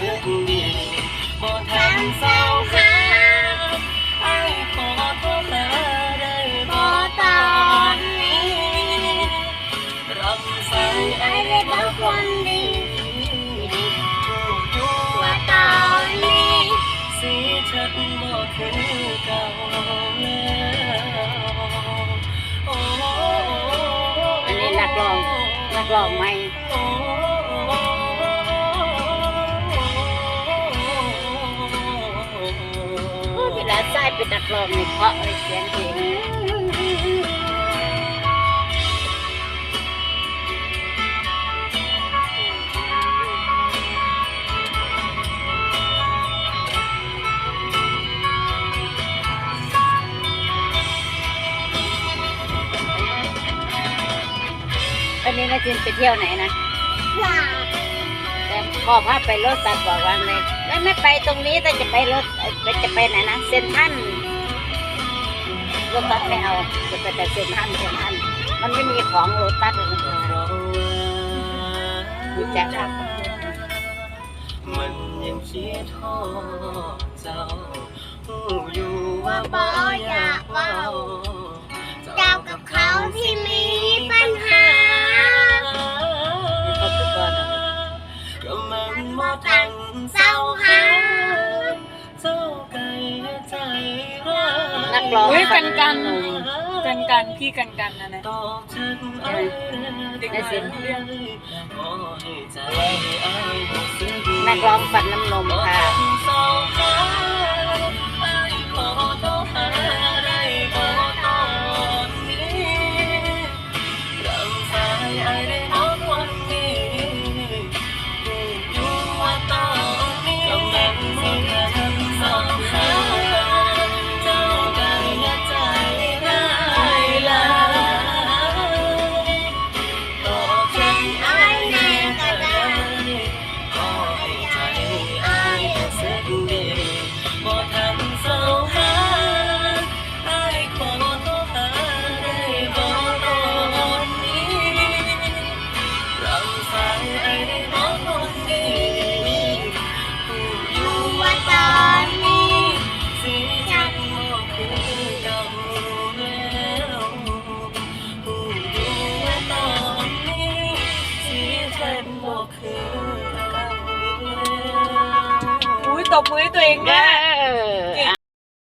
สึกดีบ่ทันเศร้าหาไอ้ขอโทษหาได้พบ่อตอนนี้รับสายไอ้ได้บ่บางคนดีอยู่ว่าตอนนี้สีฉันบ่คือเก่าแล้วอันนี้นักร้องนักร้องใหม ใส่เป็นนักร้องนี่เพราะเลยเสียงเพลงวันนี้นาจินไปเที่ยวไหนนะหลับ แต่พอพาไปรถตัดบอกว่าไงไม่ไม่ไปตรงนี้แต่จะไปรถจะไปไหนนะเซนทันรถตัดไม่เอาจะไปแต่เซนทันเซนทันมันไม่มีของรถตัดเลยนะรู้จักครับมันยังคิดทอเจ้าอยู่ว่าบ่อยา มันบ่ทันเศร้าหาเจ้าไก่ใจร้ายนักร้อง เฮ้ยกันกันหนุ่มกันกันพี่กันกันนะนะ ตอบฉันไอ้เด็กได้น้สิอยเรื่องขอให้ใจไอ้รู้สึกนักร้องฟันน้ำนมค่ะ เศร้าหา ตบมือให้ตัวเองด้วย